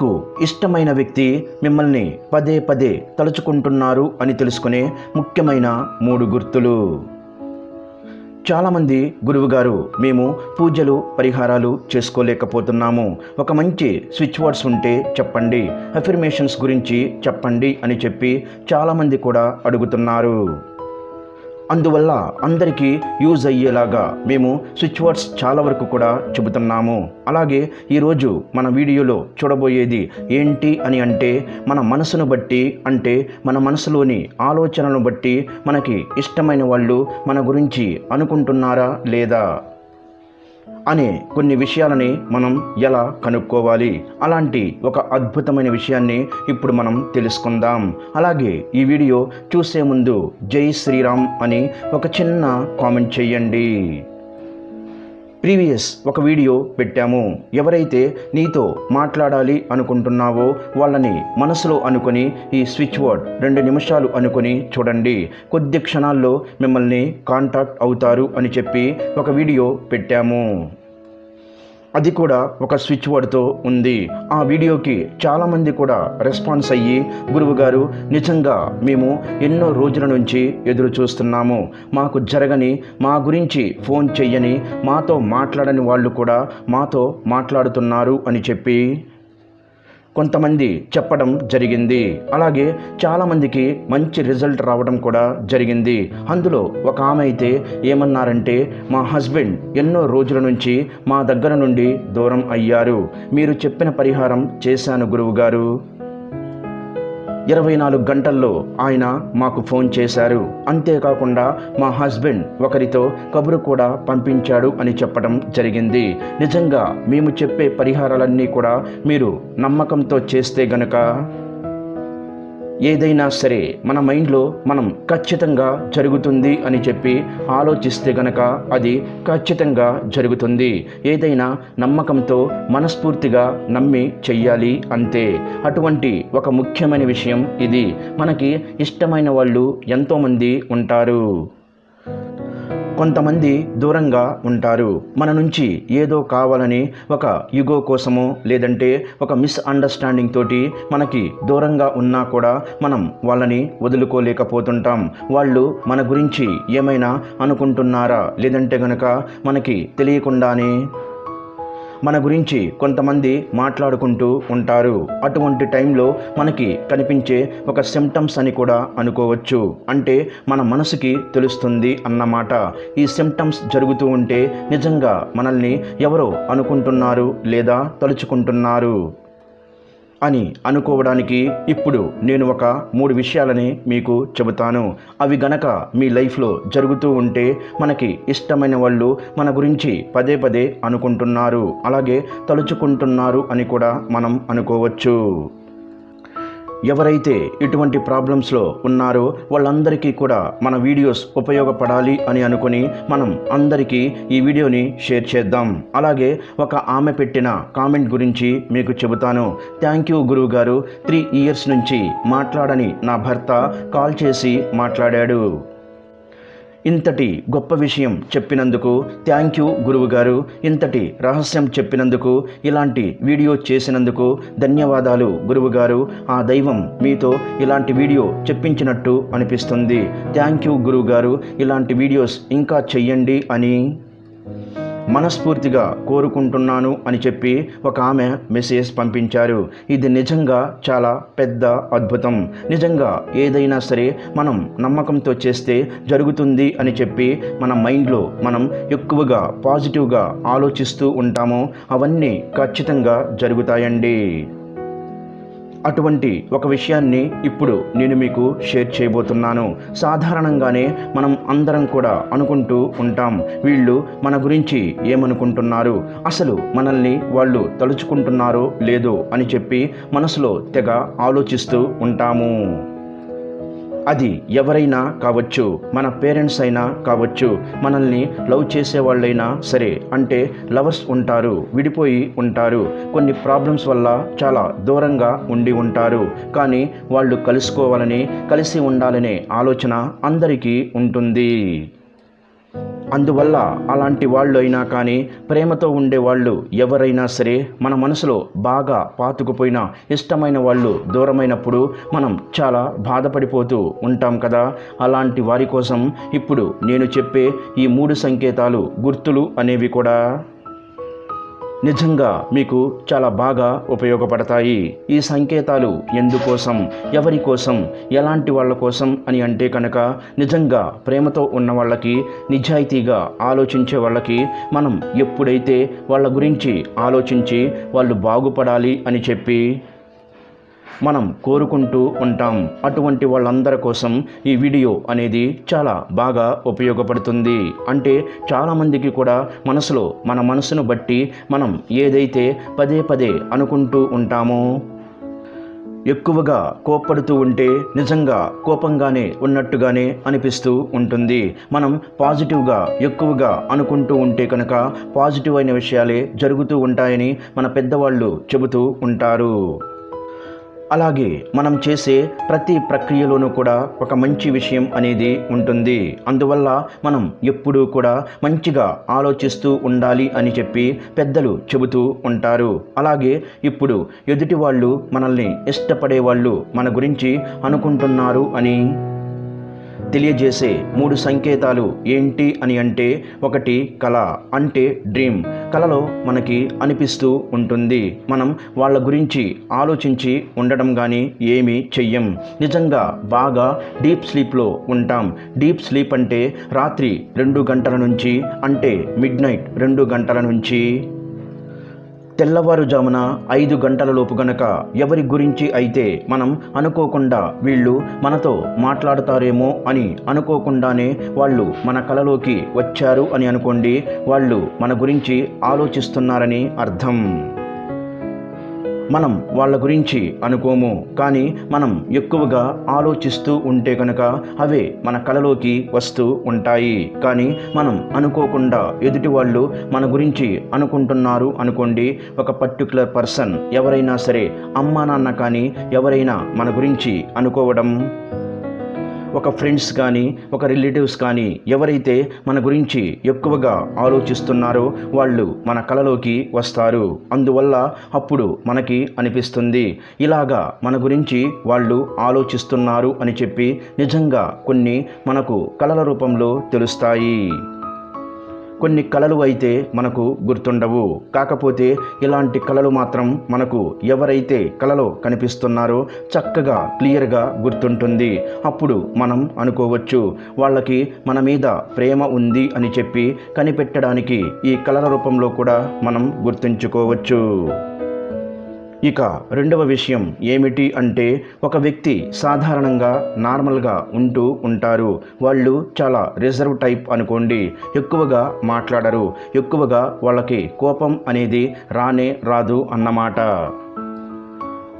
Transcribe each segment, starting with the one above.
మీకు ఇష్టమైన వ్యక్తి మిమ్మల్ని పదే పదే తలుచుకుంటున్నారు అని తెలుసుకునే ముఖ్యమైన మూడు గుర్తులు. చాలామంది గురువుగారు మేము పూజలు పరిహారాలు చేసుకోలేకపోతున్నాము. ఒక మంచి స్విచ్ వర్డ్స్ ఉంటే చెప్పండి అఫర్మేషన్స్ గురించి చెప్పండి అని చెప్పి చాలామంది కూడా అడుగుతున్నారు. అందువల్ల అందరికీ యూజ్ అయ్యేలాగా మేము స్విచ్ వర్డ్స్ చాలా వరకు కూడా చెబుతున్నాము. అలాగే ఈరోజు మన వీడియోలో చూడబోయేది ఏంటి అని అంటే మన మనసును బట్టి అంటే మన మనసులోని ఆలోచనలను బట్టి మనకి ఇష్టమైన వాళ్ళు మన గురించి అనుకుంటున్నారా లేదా? అనే కొన్ని విషయాలని మనం ఎలా కనుక్కోవాలి? అలాంటి ఒక అద్భుతమైన విషయాన్ని ఇప్పుడు మనం తెలుసుకుందాం. అలాగే ఈ వీడియో చూసే ముందు జై శ్రీరామ్ అని ఒక చిన్న కామెంట్ చేయండి. ప్రీవియస్ ఒక వీడియో పెట్టాము. ఎవరైతే నీతో మాట్లాడాలి అనుకుంటున్నావో వాళ్ళని మనసులో అనుకొని ఈ స్విచ్ వర్డ్ రెండు నిమిషాలు అనుకొని చూడండి. కొద్ది క్షణాల్లో మిమ్మల్ని కాంటాక్ట్ అవుతారు అని చెప్పి ఒక వీడియో పెట్టాము. అది కూడా ఒక స్విచ్ బోర్డ్తో ఉంది. ఆ వీడియోకి చాలామంది కూడా రెస్పాన్స్ అయ్యి గురువుగారు నిజంగా మేము ఎన్నో రోజుల నుంచి ఎదురు చూస్తున్నాము. మాకు జరగని మా గురించి ఫోన్ చెయ్యని మాతో మాట్లాడని వాళ్ళు కూడా మాతో మాట్లాడుతున్నారు అని చెప్పి కొంతమంది చెప్పడం జరిగింది. అలాగే చాలామందికి మంచి రిజల్ట్ రావడం కూడా జరిగింది. అందులో ఒక ఆమె అయితే ఏమన్నారంటే మా హస్బెండ్ ఎన్నో రోజుల నుంచి మా దగ్గర నుండి దూరం అయ్యారు. మీరు చెప్పిన పరిహారం చేశాను గురువుగారు. ఇరవై నాలుగు గంటల్లో ఆయన మాకు ఫోన్ చేశారు. అంతేకాకుండా మా హస్బెండ్ ఒకరితో కబురు కూడా పంపించాడు అని చెప్పడం జరిగింది. నిజంగా మేము చెప్పే పరిహారాలన్నీ కూడా మీరు నమ్మకంతో చేస్తే గనక ఏదైనా సరే మన మైండ్లో మనం ఖచ్చితంగా జరుగుతుంది అని చెప్పి ఆలోచిస్తే గనక అది ఖచ్చితంగా జరుగుతుంది. ఏదైనా నమ్మకంతో మనస్ఫూర్తిగా నమ్మి చెయ్యాలి అంతే. అటువంటి ఒక ముఖ్యమైన విషయం ఇది. మనకి ఇష్టమైన వాళ్ళు ఎంతోమంది ఉంటారు. కొంతమంది దూరంగా ఉంటారు. మన నుంచి ఏదో కావాలని ఒక యుగో కోసమో లేదంటే ఒక మిస్ అండర్స్టాండింగ్ తోటి మనకి దూరంగా ఉన్నా కూడా మనం వాళ్ళని వదులుకోలేకపోతుంటాం. వాళ్ళు మన గురించి ఏమైనా అనుకుంటున్నారా? లేదంటే గనక మనకి తెలియకుండానే మన గురించి కొంతమంది మాట్లాడుకుంటూ ఉంటారు. అటువంటి టైంలో మనకి కనిపించే ఒక సిమ్టమ్స్ అని కూడా అనుకోవచ్చు. అంటే మన మనసుకి తెలుస్తుంది అన్నమాట. ఈ సిమ్టమ్స్ జరుగుతూ ఉంటే నిజంగా మనల్ని ఎవరో అనుకుంటున్నారు లేదా తలుచుకుంటున్నారు. అని అనుకోవడానికి ఇప్పుడు నేను ఒక మూడు విషయాలని మీకు చెబుతాను. అవి గనక మీ లైఫ్లో జరుగుతూ ఉంటే మనకి ఇష్టమైన వాళ్ళు మన గురించి పదే పదే అనుకుంటున్నారు. అలాగే తలుచుకుంటున్నారు అని కూడా మనం అనుకోవచ్చు. ఎవరైతే ఇటువంటి ప్రాబ్లమ్స్లో ఉన్నారో వాళ్ళందరికీ కూడా మన వీడియోస్ ఉపయోగపడాలి అని అనుకుని మనం అందరికీ ఈ వీడియోని షేర్ చేద్దాం. అలాగే ఒక ఆమె పెట్టిన కామెంట్ గురించి మీకు చెబుతాను. థ్యాంక్ యూ గురువు గారు. త్రీ ఇయర్స్ నుంచి మాట్లాడని నా భర్త కాల్ చేసి మాట్లాడాడు. ఇంతటి గొప్ప విషయం చెప్పినందుకు థ్యాంక్ యూ గురువుగారు. ఇంతటి రహస్యం చెప్పినందుకు ఇలాంటి వీడియో చేసినందుకు ధన్యవాదాలు గురువుగారు. ఆ దైవం మీతో ఇలాంటి వీడియో చెప్పించినట్టు అనిపిస్తుంది. థ్యాంక్ యూ గురువుగారు. ఇలాంటి వీడియోస్ ఇంకా చెయ్యండి అని మనస్ఫూర్తిగా కోరుకుంటున్నాను అని చెప్పి ఒక ఆమె మెసేజ్ పంపించారు. ఇది నిజంగా చాలా పెద్ద అద్భుతం. నిజంగా ఏదైనా సరే మనం నమ్మకంతో చేస్తే జరుగుతుంది అని చెప్పి మన మైండ్లో మనం ఎక్కువగా పాజిటివ్గా ఆలోచిస్తూ ఉంటామో అవన్నీ ఖచ్చితంగా జరుగుతాయండి. అటువంటి ఒక విషయాన్ని ఇప్పుడు నేను మీకు షేర్ చేయబోతున్నాను. సాధారణంగానే మనం అందరం కూడా అనుకుంటూ ఉంటాం వీళ్ళు మన గురించి ఏమనుకుంటున్నారు అసలు మనల్ని వాళ్ళు తలుచుకుంటున్నారో లేదో అని చెప్పి మనసులో తెగ ఆలోచిస్తూ ఉంటాము. అది ఎవరైనా కావచ్చు మన పేరెంట్స్ అయినా కావచ్చు మనల్ని లవ్ చేసే వాళ్ళైనా సరే అంటే లవర్స్ ఉంటారు విడిపోయి ఉంటారు. కొన్ని ప్రాబ్లమ్స్ వల్ల చాలా దూరంగా ఉండి ఉంటారు. కానీ వాళ్ళు కలుసుకోవాలని కలిసి ఉండాలనే ఆలోచన అందరికీ ఉంటుంది. అందువల్ల అలాంటి వాళ్ళు అయినా కానీ ప్రేమతో ఉండే వాళ్ళు ఎవరైనా సరే మన మనసులో బాగా పాతుకుపోయిన ఇష్టమైన వాళ్ళు దూరమైనప్పుడు మనం చాలా బాధపడిపోతూ ఉంటాం కదా. అలాంటి వారి కోసం ఇప్పుడు నేను చెప్పే ఈ మూడు సంకేతాలు గుర్తులు అనేవి కూడా. నిజంగా మీకు చాలా బాగా ఉపయోగపడతాయి. ఈ సంకేతాలు ఎందుకోసం ఎవరి కోసం ఎలాంటి వాళ్ళ కోసం అని అంటే కనుక నిజంగా ప్రేమతో ఉన్న వాళ్ళకి నిజాయితీగా ఆలోచించే వాళ్ళకి మనం ఎప్పుడైతే వాళ్ళ గురించి ఆలోచించి వాళ్ళు బాగుపడాలి అని చెప్పి మనం కోరుకుంటూ ఉంటాం. అటువంటి వాళ్ళందరి కోసం ఈ వీడియో అనేది చాలా బాగా ఉపయోగపడుతుంది. అంటే చాలామందికి కూడా మనసులో మన మనసును బట్టి మనం ఏదైతే పదే పదే అనుకుంటూ ఉంటామో ఎక్కువగా కోప్పడుతూ ఉంటే నిజంగా కోపంగానే ఉన్నట్టుగానే అనిపిస్తూ ఉంటుంది. మనం పాజిటివ్గా ఎక్కువగా అనుకుంటూ ఉంటే కనుక పాజిటివ్ అయిన విషయాలే జరుగుతూ ఉంటాయని మన పెద్దవాళ్ళు చెబుతూ ఉంటారు. అలాగే మనం చేసే ప్రతి ప్రక్రియలోనూ కూడా ఒక మంచి విషయం అనేది ఉంటుంది. అందువల్ల మనం ఎప్పుడూ కూడా మంచిగా ఆలోచిస్తూ ఉండాలి అని చెప్పి పెద్దలు చెబుతూ ఉంటారు. అలాగే ఇప్పుడు ఎదుటి వాళ్ళు మనల్ని ఇష్టపడే వాళ్ళు మన గురించి అనుకుంటున్నారు అని తెలియజేసే మూడు సంకేతాలు ఏంటి అని అంటే ఒకటి కళ అంటే డ్రీమ్ కళలో మనకి అనిపిస్తూ ఉంటుంది. మనం వాళ్ళ గురించి ఆలోచించి ఉండడం కానీ ఏమీ చెయ్యం. నిజంగా బాగా డీప్ స్లీప్లో ఉంటాం. డీప్ స్లీప్ అంటే రాత్రి రెండు గంటల నుంచి అంటే మిడ్ నైట్ రెండు గంటల నుంచి. తెల్లవారుజామున ఐదు గంటల లోపు గనక ఎవరి గురించి అయితే మనం అనుకోకుండా వీళ్ళు మనతో మాట్లాడతారేమో అని అనుకోకుండానే వాళ్ళు మన కలలోకి వచ్చారు అని అనుకోండి వాళ్ళు మన గురించి ఆలోచిస్తున్నారని అర్థం. మనం వాళ్ళ గురించి అనుకోము కానీ మనం ఎక్కువగా ఆలోచిస్తూ ఉంటే కనుక అవే మన కలలోకి వస్తూ ఉంటాయి. కానీ మనం అనుకోకుండా ఎదుటి వాళ్ళు మన గురించి అనుకుంటున్నారు అనుకోండి ఒక పర్టికులర్ పర్సన్ ఎవరైనా సరే అమ్మా నాన్న కానీ ఎవరైనా మన గురించి అనుకోవడం ఒక ఫ్రెండ్స్ కానీ ఒక రిలేటివ్స్ కానీ ఎవరైతే మన గురించి ఎక్కువగా ఆలోచిస్తున్నారో వాళ్ళు మన కలలోకి వస్తారు. అందువల్ల అప్పుడు మనకి అనిపిస్తుంది ఇలాగా మన గురించి వాళ్ళు ఆలోచిస్తున్నారు అని చెప్పి నిజంగా కొన్ని మనకు కళల రూపంలో తెలుస్తాయి. కొన్ని కళలు అయితే మనకు గుర్తుండవు. కాకపోతే ఇలాంటి కళలు మాత్రం మనకు ఎవరైతే కళలో కనిపిస్తున్నారో చక్కగా క్లియర్గా గుర్తుంటుంది. అప్పుడు మనం అనుకోవచ్చు వాళ్ళకి మన మీద ప్రేమ ఉంది అని చెప్పి కనిపెట్టడానికి ఈ కళల రూపంలో కూడా మనం గుర్తుంచుకోవచ్చు. ఇక రెండవ విషయం ఏమిటి అంటే ఒక వ్యక్తి సాధారణంగా నార్మల్గా ఉంటూ ఉంటారు. వాళ్ళు చాలా రిజర్వ్ టైప్ అనుకోండి. ఎక్కువగా మాట్లాడరు. ఎక్కువగా వాళ్ళకి కోపం అనేది రానే రాదు అన్నమాట.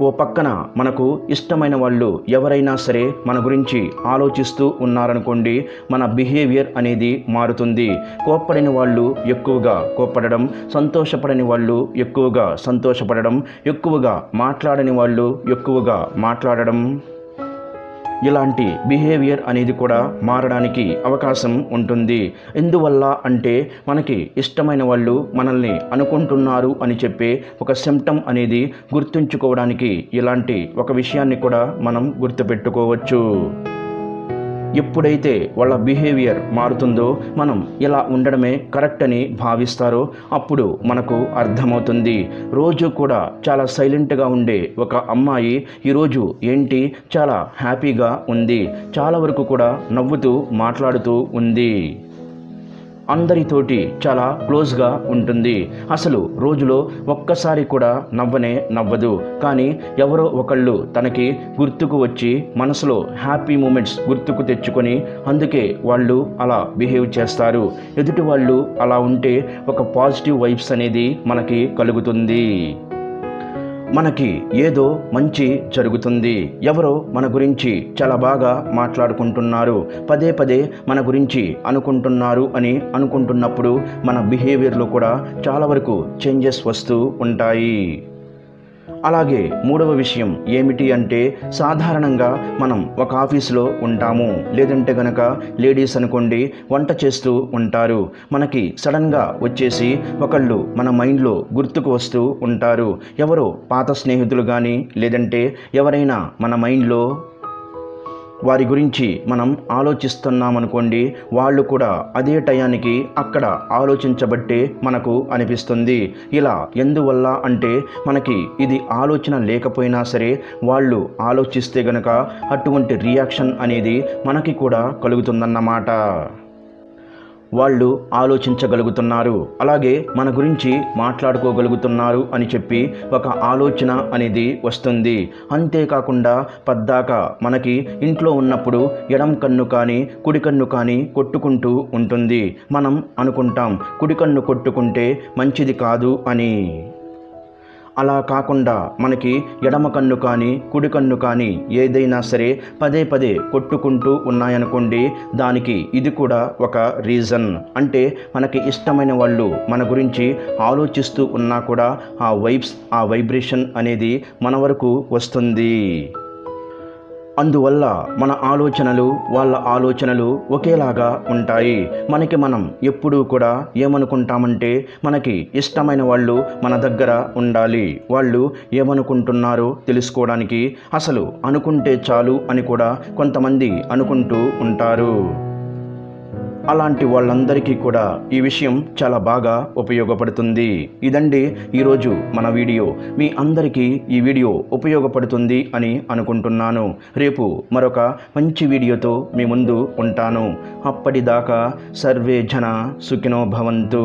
ఓ పక్కన మనకు ఇష్టమైన వాళ్ళు ఎవరైనా సరే మన గురించి ఆలోచిస్తూ ఉన్నారనుకోండి మన బిహేవియర్ అనేది మారుతుంది. కోప్పడని వాళ్ళు ఎక్కువగా కోప్పడడం సంతోషపడని వాళ్ళు ఎక్కువగా సంతోషపడడం ఎక్కువగా మాట్లాడని వాళ్ళు ఎక్కువగా మాట్లాడడం. ఇలాంటి బిహేవియర్ అనేది కూడా మారడానికి అవకాశం ఉంటుంది. ఎందువల్ల అంటే మనకి ఇష్టమైన వాళ్ళు మనల్ని అనుకుంటున్నారు అని చెప్పే ఒక సిమ్టమ్ అనేది గుర్తుంచుకోవడానికి ఇలాంటి ఒక విషయాన్ని కూడా మనం గుర్తుపెట్టుకోవచ్చు. ఎప్పుడైతే వాళ్ళ బిహేవియర్ మారుతుందో మనం ఇలా ఉండడమే కరెక్ట్ అని భావిస్తారో అప్పుడు మనకు అర్థమవుతుంది. రోజు కూడా చాలా సైలెంట్గా ఉండే ఒక అమ్మాయి ఈరోజు ఏంటి? చాలా హ్యాపీగా ఉంది. చాలా వరకు కూడా నవ్వుతూ మాట్లాడుతూ ఉంది. అందరితోటి చాలా క్లోజ్గా ఉంటుంది. అసలు రోజులో ఒక్కసారి కూడా నవ్వనే నవ్వదు. కానీ ఎవరో ఒకళ్ళు తనకి గుర్తుకు వచ్చి మనసులో హ్యాపీ మూమెంట్స్ గుర్తుకు తెచ్చుకొని అందుకే వాళ్ళు అలా బిహేవ్ చేస్తారు. ఎదుటి వాళ్ళు అలా ఉంటే ఒక పాజిటివ్ వైబ్స్ అనేది మనకి కలుగుతుంది. మనకి ఏదో మంచి జరుగుతుంది. ఎవరో మన గురించి చాలా బాగా మాట్లాడుకుంటున్నారు. పదే పదే మన గురించి అనుకుంటున్నారు అని అనుకుంటున్నప్పుడు మన బిహేవియర్లో కూడా చాలా వరకు చేంజెస్ వస్తూ ఉంటాయి. అలాగే మూడవ విషయం ఏమిటి అంటే సాధారణంగా మనం ఒక ఆఫీసులో ఉంటాము. లేదంటే గనక లేడీస్ అనుకోండి వంట చేస్తూ ఉంటారు. మనకి సడన్గా వచ్చేసి ఒకళ్ళు మన మైండ్లో గుర్తుకు వస్తూ ఉంటారు. ఎవరో పాత స్నేహితులు కానీ లేదంటే ఎవరైనా మన మైండ్లో వారి గురించి మనం ఆలోచిస్తున్నామనుకోండి వాళ్ళు కూడా అదే టయానికి అక్కడ ఆలోచించబట్టే మనకు అనిపిస్తుంది. ఇలా ఎందువల్ల అంటే మనకి ఇది ఆలోచన లేకపోయినా సరే వాళ్ళు ఆలోచిస్తే గనక అటువంటి రియాక్షన్ అనేది మనకి కూడా కలుగుతుందన్నమాట. వాళ్ళు ఆలోచించగలుగుతున్నారు. అలాగే మన గురించి మాట్లాడుకోగలుగుతున్నారు అని చెప్పి ఒక ఆలోచన అనేది వస్తుంది. అంతేకాకుండా పద్దాక మనకి ఇంట్లో ఉన్నప్పుడు ఎడం కన్ను కానీ కుడి కన్ను కానీ కొట్టుకుంటూ ఉంటుంది. మనం అనుకుంటాం కుడి కన్ను కొట్టుకుంటే మంచిది కాదు అని. అలా కాకుండా మనకి ఎడమ కన్ను కానీ కుడి కన్ను కానీ ఏదైనా సరే పదే పదే కొట్టుకుంటూ ఉన్నాయనుకోండి దానికి ఇది కూడా ఒక రీజన్ అంటే మనకి ఇష్టమైన వాళ్ళు మన గురించి ఆలోచిస్తూ ఉన్నా కూడా ఆ వైబ్స్ ఆ వైబ్రేషన్ అనేది మన వరకు వస్తుంది. అందువల్ల మన ఆలోచనలు వాళ్ళ ఆలోచనలు ఒకేలాగా ఉంటాయి. మనకి మనం ఎప్పుడూ కూడా ఏమనుకుంటామంటే మనకి ఇష్టమైన వాళ్ళు మన దగ్గర ఉండాలి. వాళ్ళు ఏమనుకుంటున్నారో తెలుసుకోవడానికి అసలు అనుకుంటే చాలు అని కూడా కొంతమంది అనుకుంటూ ఉంటారు. అలాంటి వాళ్ళందరికీ కూడా ఈ విషయం చాలా బాగా ఉపయోగపడుతుంది. ఇదండి ఈరోజు మన వీడియో. మీ అందరికీ ఈ వీడియో ఉపయోగపడుతుంది అని అనుకుంటున్నాను. రేపు మరొక మంచి వీడియోతో మీ ముందు ఉంటాను. అప్పటిదాకా సర్వే జన సుఖినో భవంతు.